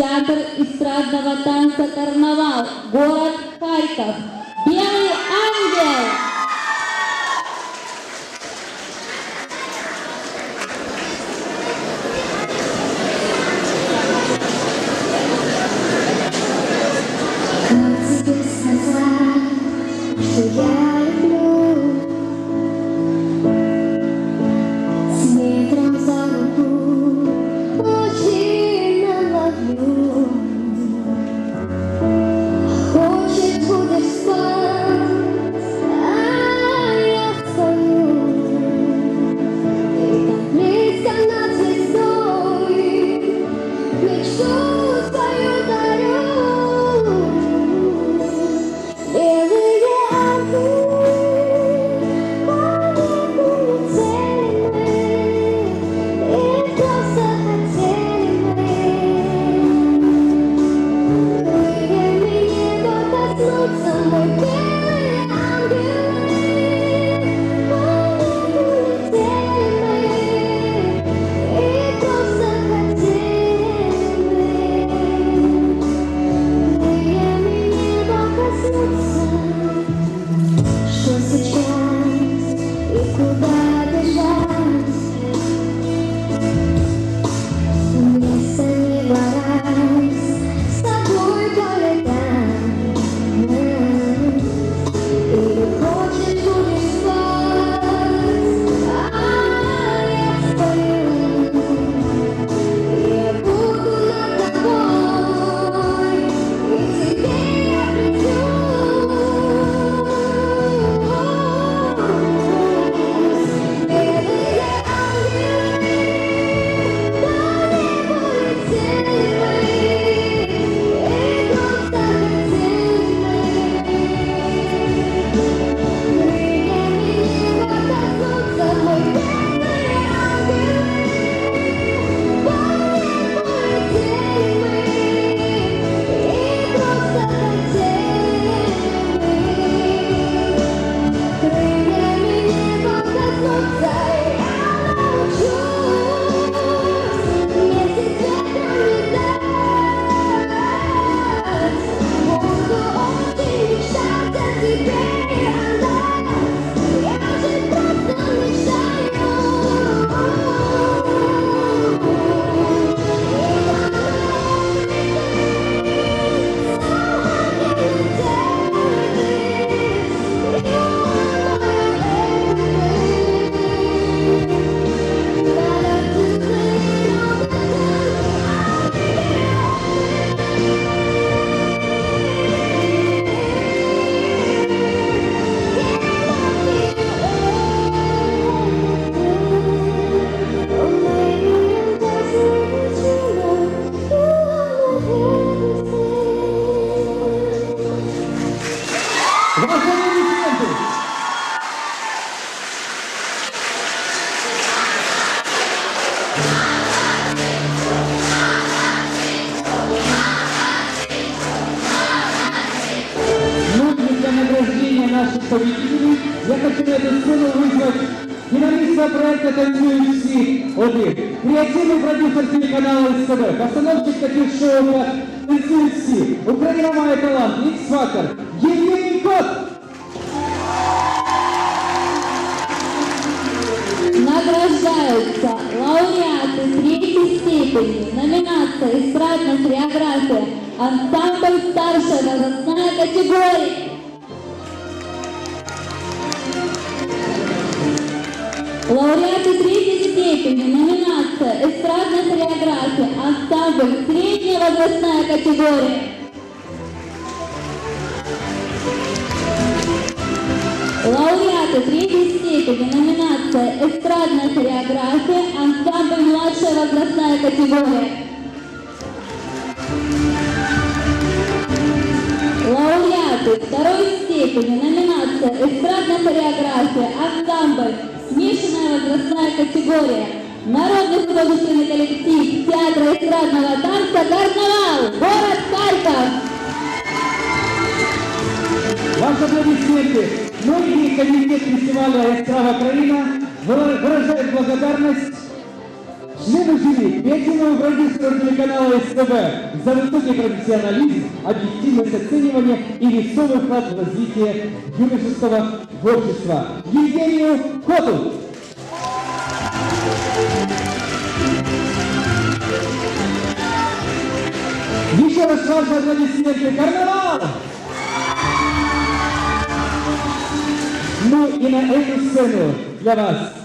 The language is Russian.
Театр эстрадного танца «Карнавал», город Харьков. Белый ангел. Как наших победителей. На эту сцену вызвать динамиста проекта «Танцуют все. Один», креативный продюсер телеканала СТВ, постановщик таких шоу, как «Танцуют все», «Украина мой талант», «Икс-фактор», Евгений Кот! Награждаются лауреаты третьей степени, номинация «Эстрадная хореография», ансамбль старшая возрастная категория. Лауреаты третьей степени, номинация «Эстрадная хореография», ансамбль средняя возрастная категория. Лауреаты третьей степени, номинация «Эстрадная хореография», ансамбль младшая возрастная категория. Лауреаты второй степени, номинация «Эстрадная хореография», ансамбль возрастная категория. Народный художественный коллектив театра эстрадного танца «Карнавал», город Харьков. Ваши аплодисменты. многие и комитет фестиваля «Эстрада Украина» выражают благодарность члену жюри, третьему продюсеру телеканала СТВ за высокий профессионализм, объективность оценивания и весомый вклад в развитие юношеского творчества. Евгению Коту! Dzisiaj rozważa tradycyjnie karnawał! Mój imię Eny Synu dla Was!